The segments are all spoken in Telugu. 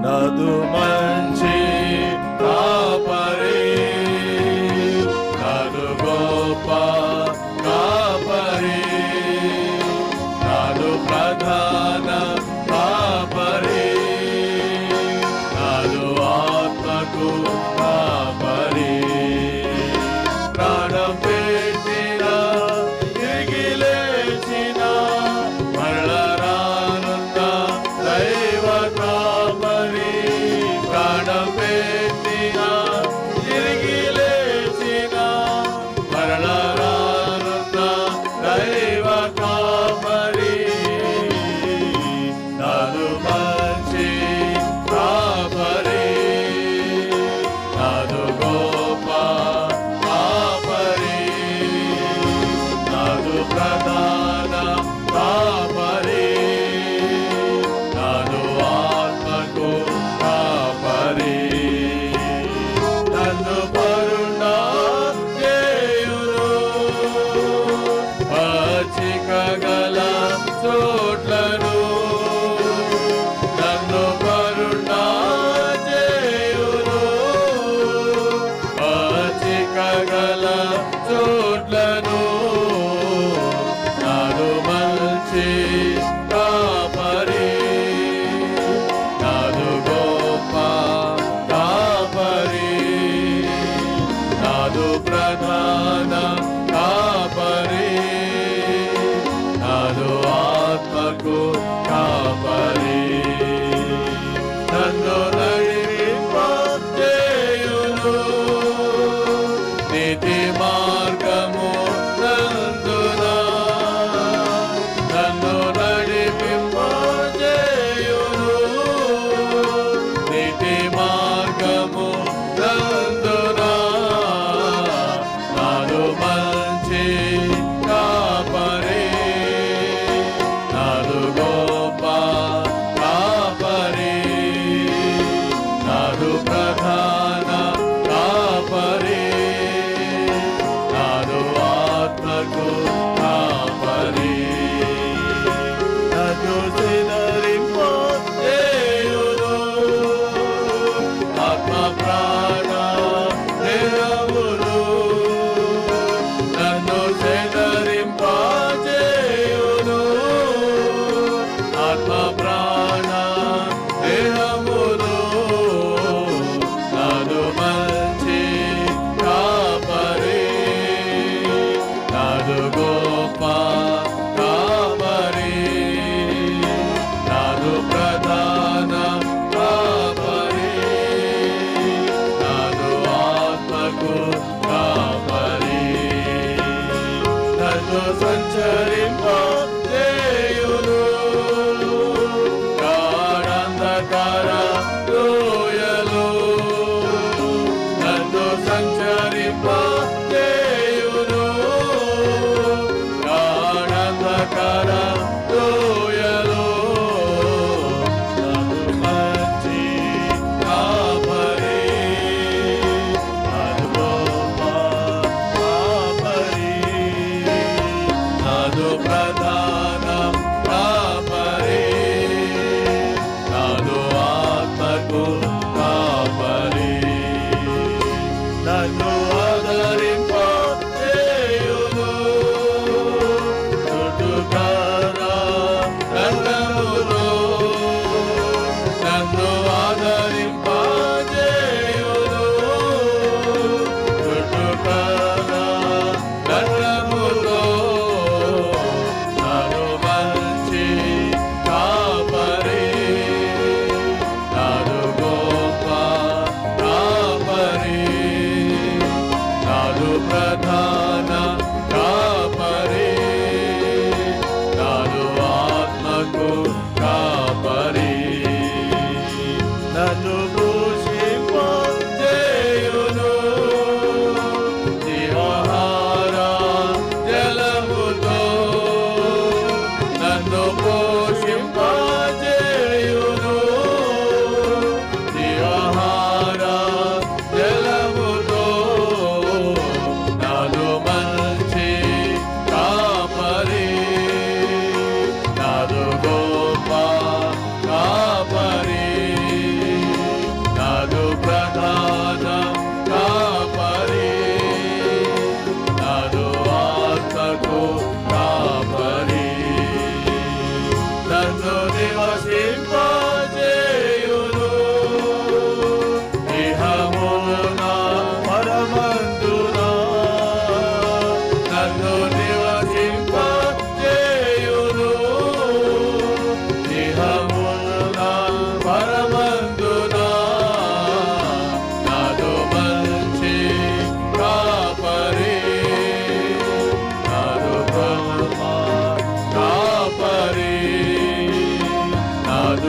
Nado mais. త్రోట్లను నన్ను కరుణ చేయును పాచికగల చోట్లను నన్ను మంచి కాపరి. నాదు గోప కాపరి. నాదు ప్రధాన కాపరి. Blessed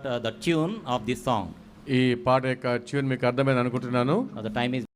ఇక్కడ the tune of this song ఈ పాట యొక్క ట్యూన్ మీకు అర్థమైంది అనుకుంటున్నాను. The time is